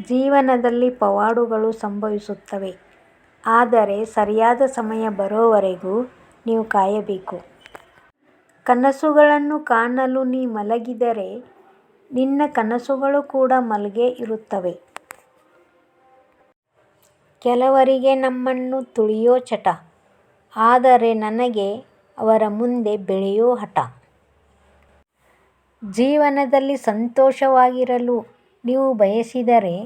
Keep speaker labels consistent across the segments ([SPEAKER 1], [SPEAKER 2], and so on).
[SPEAKER 1] ಜೀವನದಲ್ಲಿ ಪವಾಡಗಳು ಸಂಭವಿಸುತ್ತವೆ ಆದರೆ ಸರಿಯಾದ ಸಮಯ ಬರೋವರೆಗೂ ನೀವು ಕಾಯಬೇಕು. ಕನಸುಗಳನ್ನು ಕಾಣಲು ನೀ ಮಲಗಿದರೆ ನಿನ್ನ ಕನಸುಗಳು ಕೂಡ ಮಲಗೇ ಇರುತ್ತವೆ. ಕೆಲವರಿಗೆ ನಮ್ಮನ್ನು ತುಳಿಯೋ ಚಟ, ಆದರೆ ನನಗೆ ಅವರ ಮುಂದೆ ಬೆಳೆಯೋ ಹಠ. ಜೀವನದಲ್ಲಿ ಸಂತೋಷವಾಗಿರಲು ನೀವು ಬಯಸಿದರೆ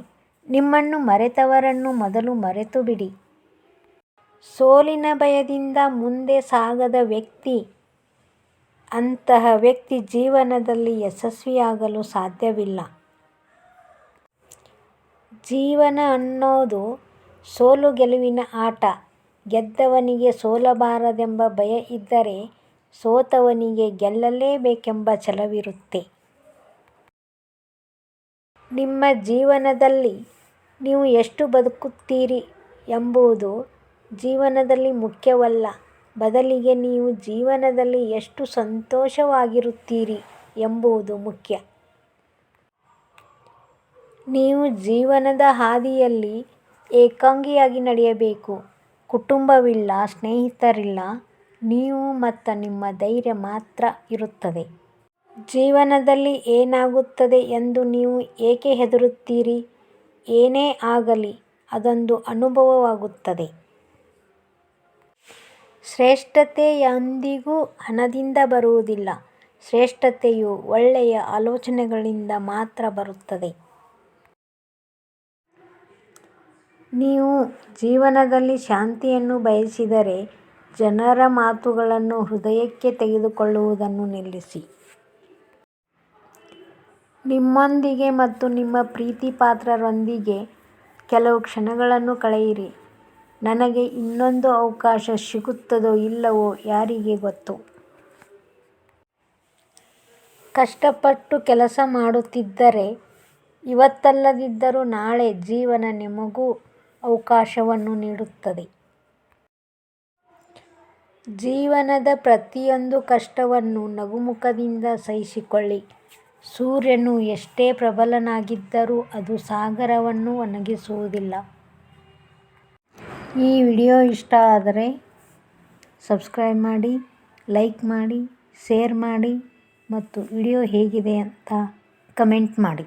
[SPEAKER 1] ನಿಮ್ಮನ್ನು ಮರೆತವರನ್ನು ಮೊದಲು ಮರೆತುಬಿಡಿ. ಸೋಲಿನ ಭಯದಿಂದ ಮುಂದೆ ಸಾಗದ ವ್ಯಕ್ತಿ, ಅಂತಹ ವ್ಯಕ್ತಿ ಜೀವನದಲ್ಲಿ ಯಶಸ್ವಿಯಾಗಲು ಸಾಧ್ಯವಿಲ್ಲ. ಜೀವನ ಅನ್ನೋದು ಸೋಲು ಗೆಲುವಿನ ಆಟ. ಗೆದ್ದವನಿಗೆ ಸೋಲಬಾರದೆಂಬ ಭಯ ಇದ್ದರೆ ಸೋತವನಿಗೆ ಗೆಲ್ಲಲೇಬೇಕೆಂಬ ಛಲವಿರುತ್ತೆ. ನಿಮ್ಮ ಜೀವನದಲ್ಲಿ ನೀವು ಎಷ್ಟು ಬದುಕುತ್ತೀರಿ ಎಂಬುದು ಜೀವನದಲ್ಲಿ ಮುಖ್ಯವಲ್ಲ ಬದಲಿಗೆ ನೀವು ಜೀವನದಲ್ಲಿ ಎಷ್ಟು ಸಂತೋಷವಾಗಿರುತ್ತೀರಿ ಎಂಬುದು ಮುಖ್ಯ. ನೀವು ಜೀವನದ ಹಾದಿಯಲ್ಲಿ ಏಕಾಂಗಿಯಾಗಿ ನಡೆಯಬೇಕು. ಕುಟುಂಬವಿಲ್ಲ, ಸ್ನೇಹಿತರಿಲ್ಲ, ನೀವು ಮತ್ತು ನಿಮ್ಮ ಧೈರ್ಯ ಮಾತ್ರ ಇರುತ್ತದೆ. ಜೀವನದಲ್ಲಿ ಏನಾಗುತ್ತದೆ ಎಂದು ನೀವು ಏಕೆ ಹೆದರುತ್ತೀರಿ. ಏನೇ ಆಗಲಿ, ಅದೊಂದು ಅನುಭವವಾಗುತ್ತದೆ. ಶ್ರೇಷ್ಠತೆ ಎಂದಿಗೂ ಹಣದಿಂದ ಬರುವುದಿಲ್ಲ. ಶ್ರೇಷ್ಠತೆಯು ಒಳ್ಳೆಯ ಆಲೋಚನೆಗಳಿಂದ ಮಾತ್ರ ಬರುತ್ತದೆ. ನೀವು ಜೀವನದಲ್ಲಿ ಶಾಂತಿಯನ್ನು ಬಯಸಿದರೆ ಜನರ ಮಾತುಗಳನ್ನು ಹೃದಯಕ್ಕೆ ತೆಗೆದುಕೊಳ್ಳುವುದನ್ನು ನಿಲ್ಲಿಸಿ. ನಿಮ್ಮೊಂದಿಗೆ ಮತ್ತು ನಿಮ್ಮ ಪ್ರೀತಿಪಾತ್ರರೊಂದಿಗೆ ಕೆಲವು ಕ್ಷಣಗಳನ್ನು ಕಳೆಯಿರಿ. ನನಗೆ ಇನ್ನೊಂದು ಅವಕಾಶ ಸಿಗುತ್ತದೋ ಇಲ್ಲವೋ ಯಾರಿಗೆ ಗೊತ್ತು. ಕಷ್ಟಪಟ್ಟು ಕೆಲಸ ಮಾಡುತ್ತಿದ್ದರೆ ಇವತ್ತಲ್ಲದಿದ್ದರೂ ನಾಳೆ ಜೀವನ ನಿಮಗೂ ಅವಕಾಶವನ್ನು ನೀಡುತ್ತದೆ. ಜೀವನದ ಪ್ರತಿಯೊಂದು ಕಷ್ಟವನ್ನು ನಗುಮುಖದಿಂದ ಸಹಿಸಿಕೊಳ್ಳಿ. ಸೂರ್ಯನು ಎಷ್ಟೇ ಪ್ರಬಲನಾಗಿದ್ದರೂ ಅದು ಸಾಗರವನ್ನು ಒಣಗಿಸುವುದಿಲ್ಲ. ಈ ವಿಡಿಯೋ ಇಷ್ಟ ಆದರೆ ಸಬ್ಸ್ಕ್ರೈಬ್ ಮಾಡಿ, ಲೈಕ್ ಮಾಡಿ, ಶೇರ್ ಮಾಡಿ ಮತ್ತು ವಿಡಿಯೋ ಹೇಗಿದೆ ಅಂತ ಕಮೆಂಟ್ ಮಾಡಿ.